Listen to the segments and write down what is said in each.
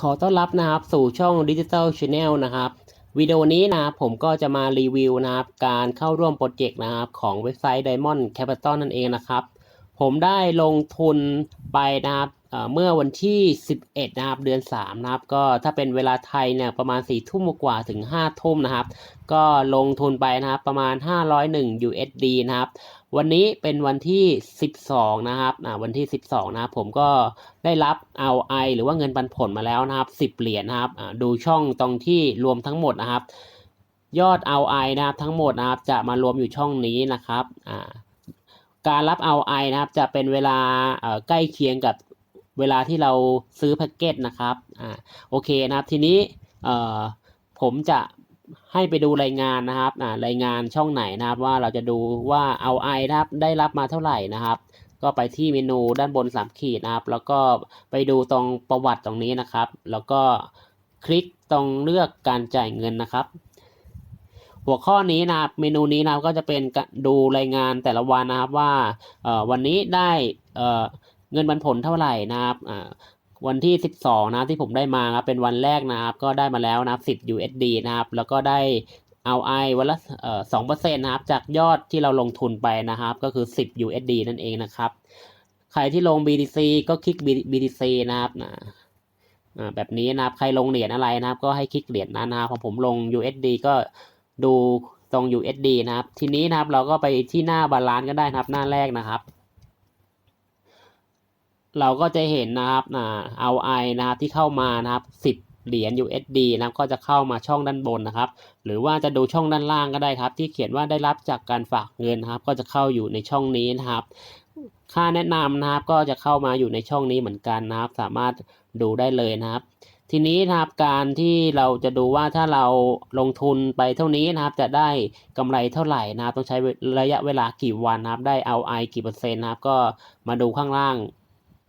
ขอต้อนรับนะครับสู่ช่อง Digital Channel นะครับวิดีโอนี้นะครับผมก็จะมารีวิวนะครับการเข้าร่วมโปรเจกต์นะครับของเว็บไซต์ Diamond Capital นั่นเองนะครับ ผมได้ลงทุนไปนะครับ เมื่อวันที่ 11 นะครับ เดือน 3 นะครับ ก็ถ้าเป็นเวลาไทยเนี่ยประมาณ 4 ทุ่มกว่าถึง 5 ทุ่มนะครับ ก็ลงทุนไปนะครับประมาณ 501 USD นะครับ วันนี้เป็นวันที่ 12 นะครับวันที่ 12 นะครับ ผมก็ได้รับ ROI หรือว่าเงินปันผลมาแล้วนะครับ 10 เหรียญนะครับ ดูช่องตรงที่รวมทั้งหมดนะครับ ยอด ROI นะครับทั้งหมดนะครับ จะมารวมอยู่ช่องนี้นะครับ การรับ ROI นะครับ จะเป็นเวลาใกล้เคียงกับ เวลาที่เราซื้อแพ็กเกจนะครับอ่าโอเคนะครับทีนี้เอ่อผมจะให้ไปดูรายงานนะครับอ่ารายงานช่องไหนนะครับว่าเราจะดูว่า ROI นะครับได้รับมาเท่าไหร่นะครับ ก็ไปที่เมนูด้านบน3ขีดนะครับ แล้วก็ไปดูตรงประวัติตรงนี้นะครับ แล้วก็คลิกตรงเลือกการจ่ายเงินนะครับหัวข้อนี้นะครับเมนูนี้นะครับก็จะเป็นดูรายงานแต่ละวันนะครับว่าเอ่อวันนี้ได้ เงินปันผลเท่าไหร่นะครับอ่าวันที่ 12 นะที่ผมได้มาครับเป็นวันแรกนะครับก็ได้มาแล้วนะครับ10 USD นะครับแล้วก็ได้ ROI วันละสองเปอ่อ2%นต์นะครับจากยอดที่เราลงทุนไปนะครับ ก็คือ 10 USD นั่นเองนะครับ ใครที่ลง BTC ก็คลิก BTC นะครับนะแบบนี้นะครับ ใครลงเหรียญอะไรนะครับ ก็ให้คลิกเหรียญนั้นนะครับของผมลง USD ก็ดูตรง USD นะครับ ทีนี้นะครับเราก็ไปที่หน้าบาลานซ์ก็ได้นะครับหน้าแรกนะครับ เราก็จะเห็นนะครับอ่า ROI นะครับที่เข้ามานะครับ10เหรียญ USD นะครับก็จะเข้ามาช่องด้านบนนะครับ หรือว่าจะดูช่องด้านล่างก็ได้ครับ ที่เขียนว่าได้รับจากการฝากเงินนะครับ ก็จะเข้าอยู่ในช่องนี้นะครับ ค่าแนะนำนะครับก็จะเข้ามาอยู่ในช่องนี้เหมือนกันนะครับ สามารถดูได้เลยนะครับ ทีนี้นะครับการที่เราจะดูว่าถ้าเราลงทุนไปเท่านี้นะครับ จะได้กำไรเท่าไหร่นะครับต้องใช้ระยะเวลากี่วันนะครับ ได้ ROI กี่เปอร์เซ็นต์นะครับ ก็มาดูข้างล่าง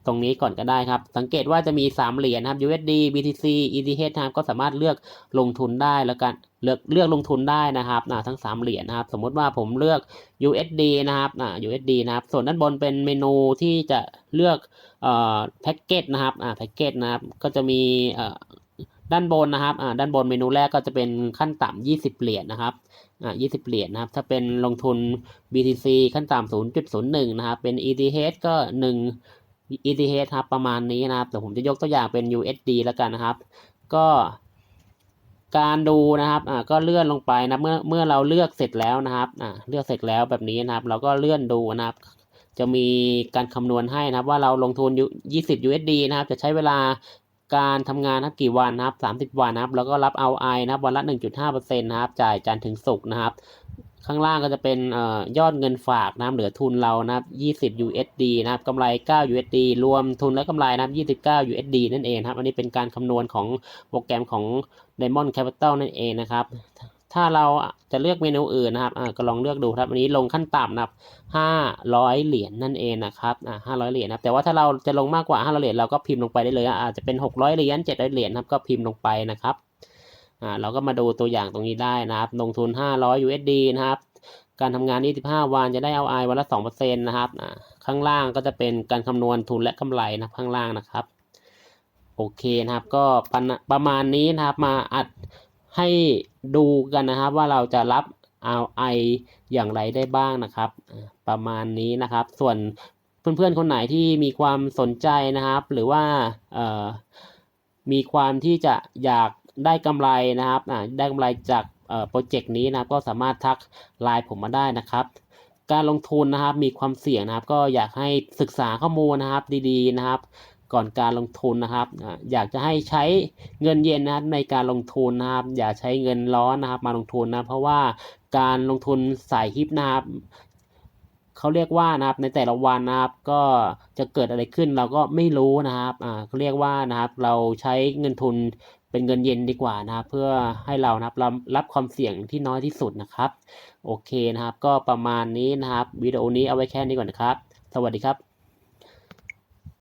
ตรงนี้ก่อนก็ได้ครับ สังเกตว่าจะมี 3 เหรียญนะครับ USD BTC ETH นะครับก็สามารถเลือกลงทุนได้แล้วกันเลือกเลือกลงทุนได้นะครับนะทั้ง 3 เหรียญนะครับ สมมติว่าผมเลือก USD นะครับอ่า USD นะครับ ส่วนด้านบนเป็นเมนูที่จะเลือกเอ่อแพ็กเกจนะครับอ่าแพ็กเกจนะครับก็จะมีเอ่อด้านบนนะครับอ่าด้านบนเมนูแรกก็จะเป็นขั้นต่ำ20 เหรียญนะครับอ่า20 เหรียญนะครับ ถ้าเป็นลงทุน BTC ขั้นต่ำ0.01 นะครับ เป็น ETH ก็ 1 ETH ครับประมาณนี้นะครับแต่ผมจะยกตัวอย่างเป็น USD แล้วกันนะครับ ก็การดูนะครับอ่าก็เลื่อนลงไปนะเมื่อเมื่อเราเลือกเสร็จแล้วนะครับอ่าเลือกเสร็จแล้วแบบนี้นะครับ เราก็เลื่อนดูนะครับ จะมีการคำนวณให้นะครับ ว่าเราลงทุนอยู่20 USD นะครับ จะใช้เวลาการทำงานนะครับกี่วันนะครับ 30 วันนะครับ แล้วก็รับ ROI นะครับ วันละ 1.5%นะครับ จ่ายจันทร์ถึงศุกร์นะครับ ข้างล่างก็จะเป็นอยอดเงินฝากนะเหลือทุนเรานะครับ20 USD นะครับกำไร9 USD รวมทุนและกำไรนะครับ29 USD นั่นเองครับ อันนี้เป็นการคำนวณของโปรแกรมของ Diamond Capital นั่นเองนะครับ ถ้าเราจะเลือกเมนูอื่นนะครับก็ลองเลือกดูครับ อันนี้ลงขั้นต่ำนะครับ500 เหรียญนั่นเองนะครับอ่า500 เหรียญนะครับแต่ว่าถ้าเราจะลงมากกว่า 500 เหรียญเราก็พิมพ์ลงไปได้เลยอะอาจจะเป็น 600 เหรียญ 700 เหรียญนะครับก็พิมพ์ลงไปนะครับ อ่าเราก็มาดูตัวอย่างตรงนี้ได้นะครับ ลงทุน 500 USD นะครับ การทำงาน 25 วันจะได้ ROI วันละ 2%นะครับอ่าข้างล่างก็จะเป็นการคำนวณทุนและกำไรนะข้างล่างนะครับโอเคนะครับก็ประมาณประมาณนี้นะครับมาอัดให้ดูกันนะครับ ว่าเราจะรับ ROI อย่างไรได้บ้างนะครับ ประมาณนี้นะครับ ส่วนเพื่อนๆคนไหนที่มีความสนใจนะครับ หรือว่าเอ่อ มีความที่จะอยากได้กำไรนะครับได้กำไรจากโปรเจกต์นี้นะก็สามารถทักไลน์ผมมาได้นะครับการลงทุนนะครับมีความเสี่ยงนะครับก็อยากให้ศึกษาข้อมูลนะครับดีๆนะครับ ก่อนการลงทุนนะครับอ่าอยากจะให้ใช้เงินเย็นนะครับในการลงทุนนะครับ อย่าใช้เงินร้อนนะครับมาลงทุนนะเพราะว่าการลงทุนสายฮิปนะครับ เขาเรียกว่านะครับในแต่ละวันนะครับ ก็จะเกิดอะไรขึ้นเราก็ไม่รู้นะครับอ่าเขาเรียกว่านะครับ เราใช้เงินทุนเป็นเงินเย็นดีกว่านะครับ เพื่อให้เรานะครับรับรับความเสี่ยงที่น้อยที่สุดนะครับ โอเคนะครับ ก็ประมาณนี้นะครับวิดีโอนี้เอาไว้แค่นี้ก่อนนะครับ สวัสดีครับ